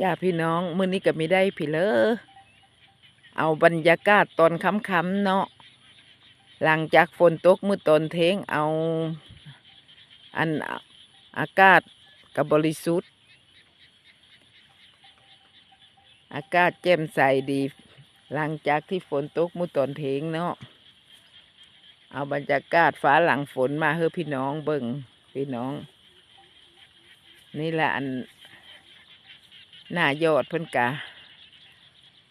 จ้าพี่น้องมื้อนี้ก็ไม่ได้พี่เลอเอาบรรยากาศตอนค่ำๆเนาะหลังจากฝนตกมื้อตอนเทงเอา อันอากาศกับบริสุทธิ์ อากาศแจ่มใสดี หลังจากที่ฝนตกมื้อตอนเทงเนาะเอาบรรยากาศฟ้าหลังฝนมาเฮ้อพี่น้องเบิ่งพี่น้อง นี่แหละอัน หน้ายอดเพิ่นกะ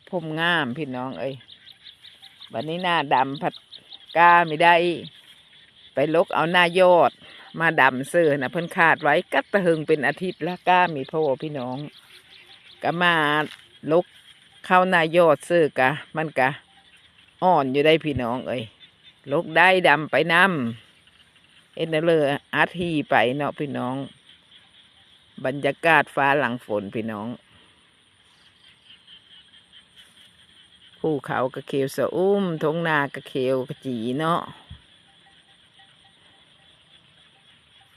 ผมงามพี่น้องเอ้ยวันนี้หน้าดำผัดกาไม่ได้ ไปลกเอาหน้ายอด มาดำเสื้อนะเพิ่นขาดไว้กัดตะหึงเป็นอาทิตย์แล้วก้ามีพ่อพี่น้อง ก็มาลกเข้าหน้ายอดเสื้อกะ มันกะ อ่อนอยู่ได้พี่น้องเอ้ยลกได้ดำไปน้ำเอ็นเลออาทีไปเนาะพี่น้อง บรรยากาศฟ้าหลังฝนพี่น้อง ภูเขากระเขียวสะอุ้มทงนากระเขียวกระจีเนาะ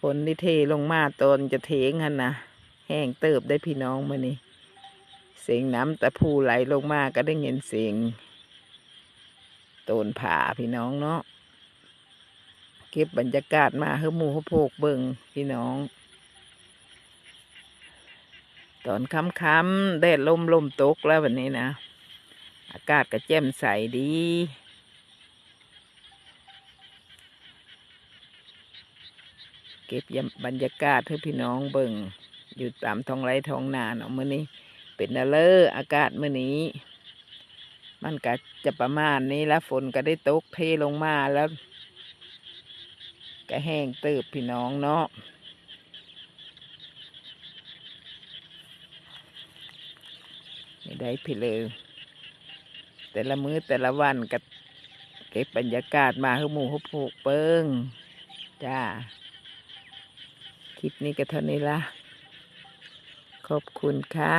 ฝนที่เทลงมาตอนจะเทงหันนะแห้งเติบได้พี่น้องมานี่เสียงน้ำตะพูไหลลงมาก็ได้เงินเสียงโตนผาพี่น้องเนาะเก็บบรรยากาศมาเฮือหมูเฮือโพกเบิงพี่น้อง ตอนค่ำๆแดดลมลมตกแล้ววันนี้นะ อากาศก็แจ่มใสดี เก็บบรรยากาศให้พี่น้องเบิ่ง อยู่ตามท้องไร่ท้องนาเนาะมื้อนี้ เป็นอะเลออากาศมื้อนี้ มันก็จะประมาณนี้แล้วฝนก็ได้ตกเทลงมาแล้ว ก็แห้งติบพี่น้องเนาะไม่ได้พี่เลย แต่ละมื้อแต่ละวันก็เก็บบรรยากาศมาให้หมูให้ผูกเปิงจ้า คลิปนี้ก็เท่านี้ละขอบคุณค่ะ